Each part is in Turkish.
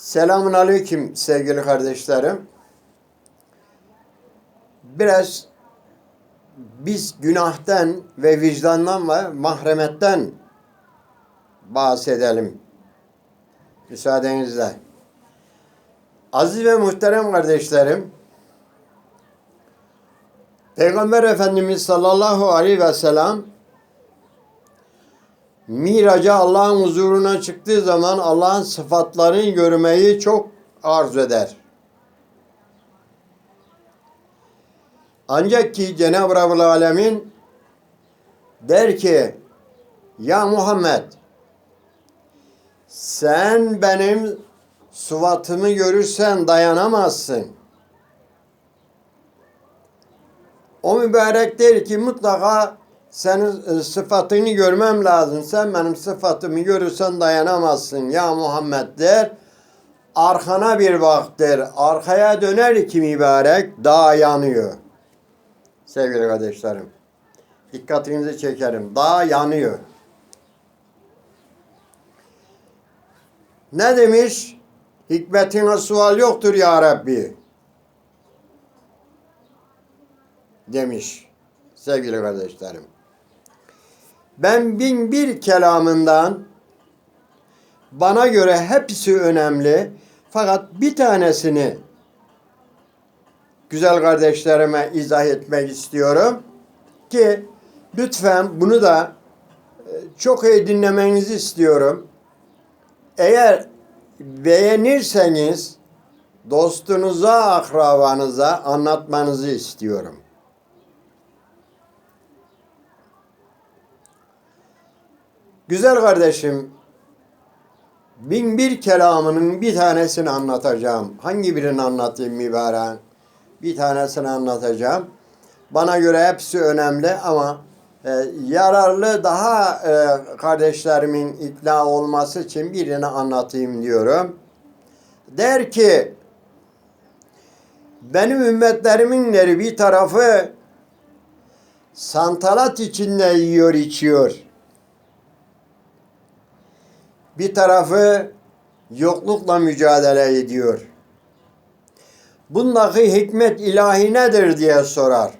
Selamun Aleyküm sevgili kardeşlerim. Biraz biz günahtan ve vicdandan ve mahremetten bahsedelim. Müsaadenizle. Aziz ve muhterem kardeşlerim, Peygamber Efendimiz sallallahu aleyhi ve sellem Miraca Allah'ın huzuruna çıktığı zaman Allah'ın sıfatlarını görmeyi çok arzu eder. Ancak ki Cenab-ı Rabbül Alemin der ki Ya Muhammed sen benim sıfatımı görürsen dayanamazsın. O mübarek der ki mutlaka senin e, sıfatını görmem lazım. Sen benim sıfatımı görürsen dayanamazsın ya Muhammed der. Arkana bir bak der. Arkaya döner ki mübarek dağ yanıyor. Sevgili kardeşlerim. Dikkatinizi çekerim. Dağ yanıyor. Ne demiş? Hikmetine sual yoktur ya Rabbi. Demiş sevgili kardeşlerim. Ben bin bir kelamından bana göre hepsi önemli. Fakat bir tanesini güzel kardeşlerime izah etmek istiyorum ki lütfen bunu da e, çok iyi dinlemenizi istiyorum. Eğer beğenirseniz dostunuza, akrabanıza anlatmanızı istiyorum. Güzel kardeşim, bin bir kelamının bir tanesini anlatacağım. Hangi birini anlatayım mübarek? Bir tanesini anlatacağım. Bana göre hepsi önemli ama e, yararlı daha e, kardeşlerimin ikna olması için birini anlatayım diyorum. Der ki, benim ümmetlerimin bir tarafı santalat içinde yiyor içiyor. Bir tarafı yoklukla mücadele ediyor. Bundaki hikmet ilahi nedir diye sorar.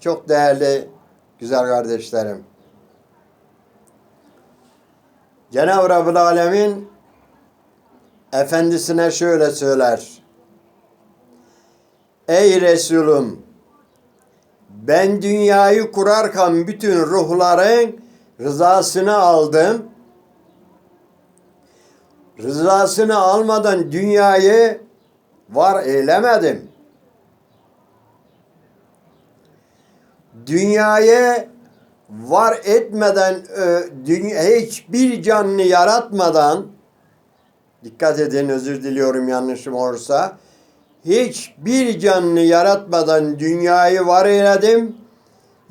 Çok değerli güzel kardeşlerim. Cenab-ı Rabbül Alemin efendisine şöyle söyler. Ey Resulüm ben dünyayı kurarken bütün ruhların rızasını aldım. Rızasını almadan dünyayı var eylemedim. Dünyayı var etmeden, e, dünya, hiçbir canlı yaratmadan, dikkat edin özür diliyorum yanlışım olursa, hiçbir canlı yaratmadan dünyayı var eyledim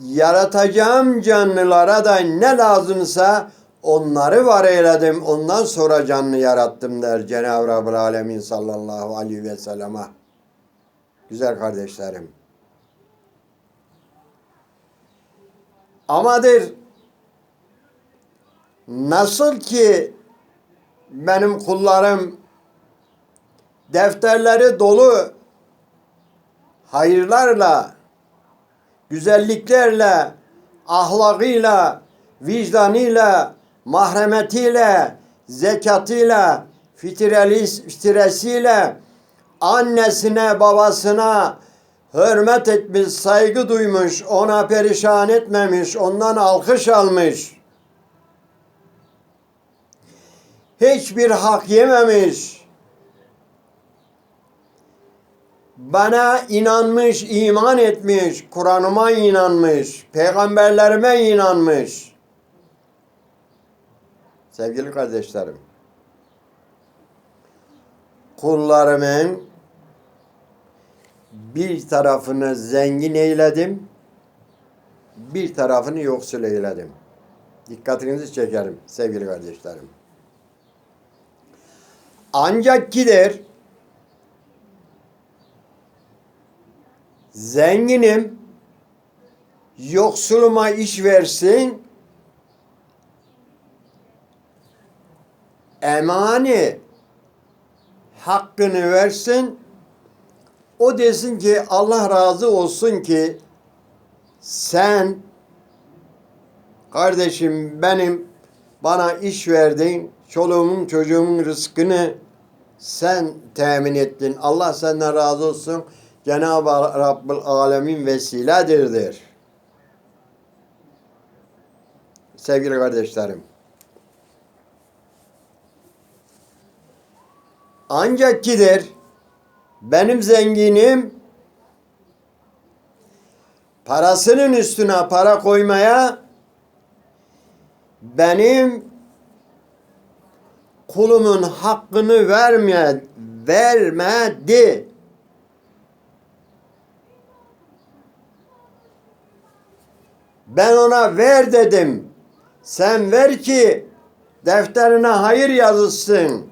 yaratacağım canlılara da ne lazımsa onları var eyledim. Ondan sonra canlı yarattım der Cenab-ı Rabbül Alemin sallallahu aleyhi ve selleme. Güzel kardeşlerim. Amadır nasıl ki benim kullarım defterleri dolu hayırlarla güzelliklerle, ahlakıyla, vicdanıyla, mahremetiyle, zekatıyla, fitreli, fitresiyle, annesine, babasına hürmet etmiş, saygı duymuş, ona perişan etmemiş, ondan alkış almış. Hiçbir hak yememiş bana inanmış, iman etmiş, Kur'an'ıma inanmış, peygamberlerime inanmış. Sevgili kardeşlerim, kullarımın bir tarafını zengin eyledim, bir tarafını yoksul eyledim. Dikkatinizi çekerim sevgili kardeşlerim. Ancak gider, zenginim yoksuluma iş versin emani hakkını versin. O desin ki Allah razı olsun ki sen kardeşim benim bana iş verdin. Çoluğumun çocuğumun rızkını sen temin ettin. Allah senden razı olsun. Cenab-ı Rabbül Alemin vesiledir der. Sevgili kardeşlerim. Ancak gider benim zenginim parasının üstüne para koymaya benim kulumun hakkını verme, vermedi. Ben ona ver dedim. Sen ver ki defterine hayır yazılsın.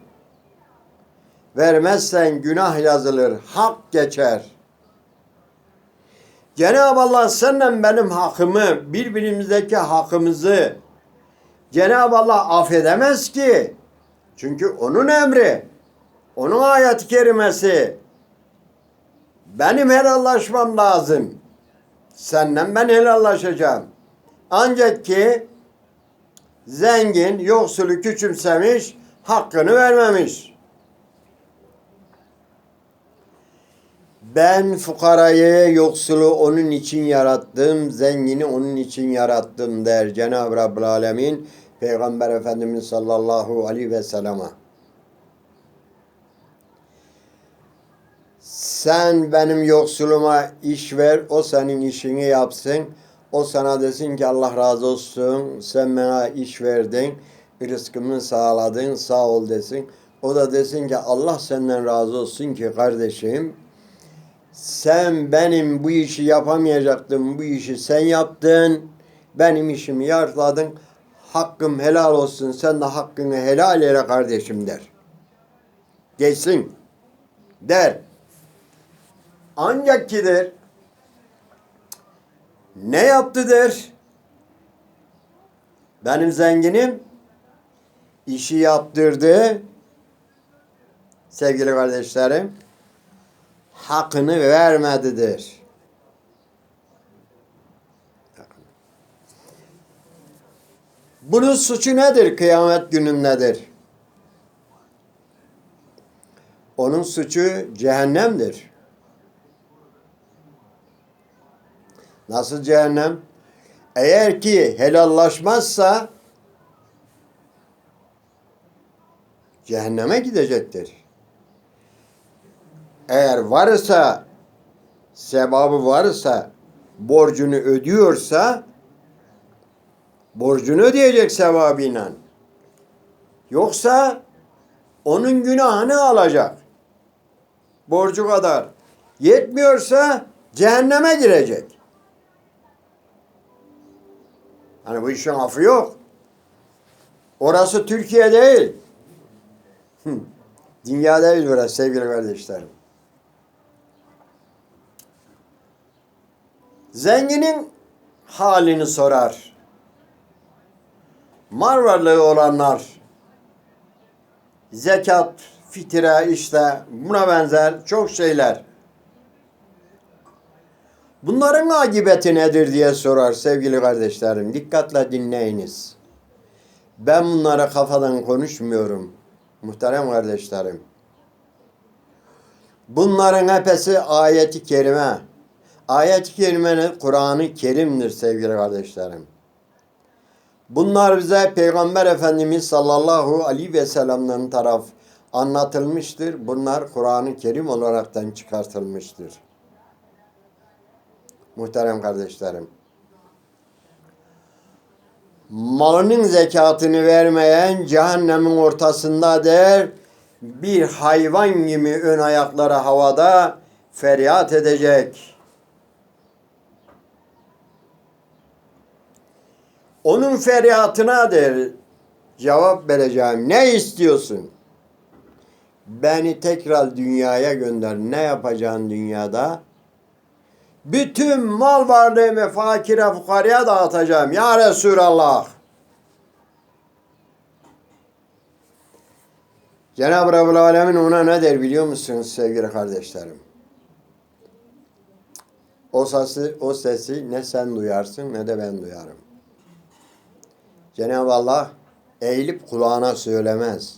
Vermezsen günah yazılır, hak geçer. Cenab-ı Allah senden benim hakkımı, birbirimizdeki hakkımızı Cenab-ı Allah affedemez ki. Çünkü onun emri, onun ayet-i kerimesi. Benim helallaşmam lazım. Senden ben helallaşacağım. Ancak ki zengin yoksulu küçümsemiş, hakkını vermemiş. Ben fukarayı, yoksulu onun için yarattım, zengini onun için yarattım der Cenab-ı Rabbül Alemin Peygamber Efendimiz sallallahu aleyhi ve selleme. Sen benim yoksuluma iş ver, o senin işini yapsın. O sana desin ki Allah razı olsun, sen bana iş verdin, rızkımı sağladın, sağ ol desin. O da desin ki Allah senden razı olsun ki kardeşim, sen benim bu işi yapamayacaktın, bu işi sen yaptın, benim işimi yardladın, hakkım helal olsun, sen de hakkını helal eyle kardeşim der. Geçsin der. Ancak ki der, ne yaptı der, benim zenginim işi yaptırdı, sevgili kardeşlerim, hakkını vermedidir. Bunun suçu nedir kıyamet günündedir? Onun suçu cehennemdir. Nasıl cehennem? Eğer ki helallaşmazsa cehenneme gidecektir. Eğer varsa sevabı varsa borcunu ödüyorsa borcunu ödeyecek sevabıyla. Yoksa onun günahını alacak. Borcu kadar. Yetmiyorsa cehenneme girecek. Hani bu işin affı yok. Orası Türkiye değil. Hı. Dünya değil burası sevgili kardeşlerim. Zenginin halini sorar. Mal varlığı olanlar zekat, fitre işte buna benzer çok şeyler. Bunların akıbeti nedir diye sorar sevgili kardeşlerim. Dikkatle dinleyiniz. Ben bunlara kafadan konuşmuyorum. Muhterem kardeşlerim. Bunların hepsi ayeti kerime. Ayet-i kerimenin Kur'an-ı Kerim'dir sevgili kardeşlerim. Bunlar bize Peygamber Efendimiz sallallahu aleyhi ve sellem'den taraf anlatılmıştır. Bunlar Kur'an-ı Kerim olaraktan çıkartılmıştır. Muhterem kardeşlerim. Malının zekatını vermeyen cehennemin ortasında der bir hayvan gibi ön ayakları havada feryat edecek. Onun feryatına der cevap vereceğim. Ne istiyorsun? Beni tekrar dünyaya gönder. Ne yapacaksın dünyada? Bütün mal varlığımı fakire fukaraya dağıtacağım. Ya Resulallah. Cenab-ı Rabbül Alemin ona ne der biliyor musunuz sevgili kardeşlerim? O sesi, o sesi ne sen duyarsın ne de ben duyarım. Cenab-ı Allah eğilip kulağına söylemez.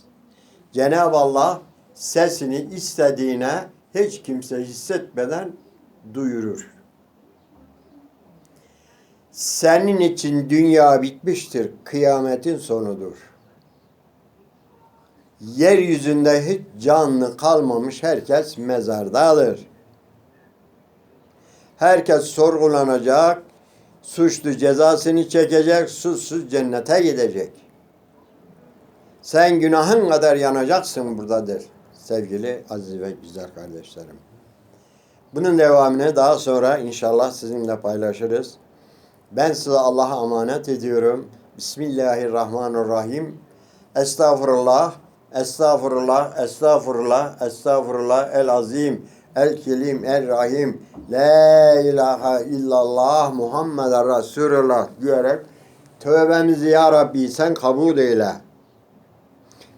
Cenab-ı Allah sesini istediğine hiç kimse hissetmeden duyurur. Senin için dünya bitmiştir, kıyametin sonudur. Yeryüzünde hiç canlı kalmamış herkes mezardadır. Herkes sorgulanacak, suçlu cezasını çekecek, suçsuz cennete gidecek. Sen günahın kadar yanacaksın buradadır sevgili aziz ve güzel kardeşlerim. Bunun devamını daha sonra inşallah sizinle paylaşırız. Ben size Allah'a emanet ediyorum. Bismillahirrahmanirrahim. Estağfurullah, estağfurullah, estağfurullah, estağfurullah el azim, el kelim, el rahim. La ilahe illallah Muhammed Resulullah diyerek tövbemizi ya Rabbi sen kabul eyle.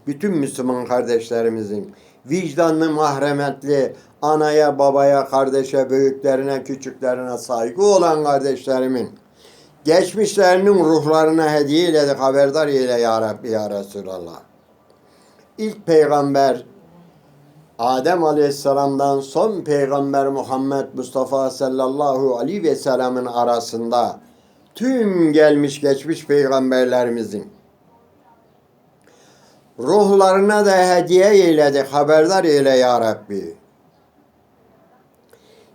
Bütün Müslüman kardeşlerimizin vicdanlı, mahremetli, anaya, babaya, kardeşe, büyüklerine, küçüklerine saygı olan kardeşlerimin geçmişlerinin ruhlarına hediye eyledik, haberdar eyle ya Rabbi ya Resulallah. İlk peygamber Adem Aleyhisselam'dan son peygamber Muhammed Mustafa sallallahu aleyhi ve sellem'in arasında tüm gelmiş geçmiş peygamberlerimizin ruhlarına da hediye eyledik, haberdar eyle ya Rabbi.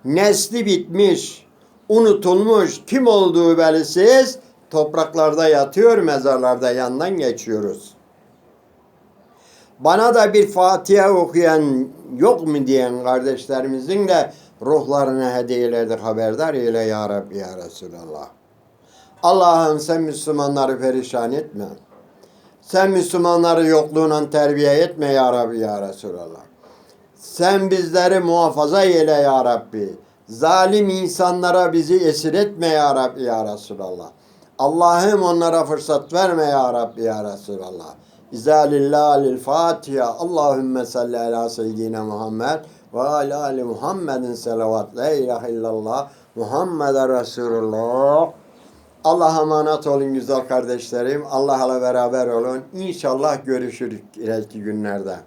Nesli bitmiş, unutulmuş, kim olduğu belirsiz, topraklarda yatıyor, mezarlarda yandan geçiyoruz. Bana da bir Fatiha okuyan yok mu diyen kardeşlerimizin de ruhlarına hediyeledik, haberdar eyle ya Rabbi ya Resulallah. Allah'ım sen Müslümanları perişan etme. Sen Müslümanları yokluğuna terbiye etme ya Rabbi ya Resulallah. Sen bizleri muhafaza eyle ya Rabbi. Zalim insanlara bizi esir etme ya Rabbi ya Resulallah. Allah'ım onlara fırsat verme ya Rabbi ya Resulallah. İzalillahil Fatiha. Allahümme salli ala seyyidina Muhammed ve ala ali Muhammedin selavat. La ilahe illallah. Muhammed Resulullah. Allah'a emanet olun güzel kardeşlerim. Allah'la beraber olun. İnşallah görüşürüz ileriki günlerde.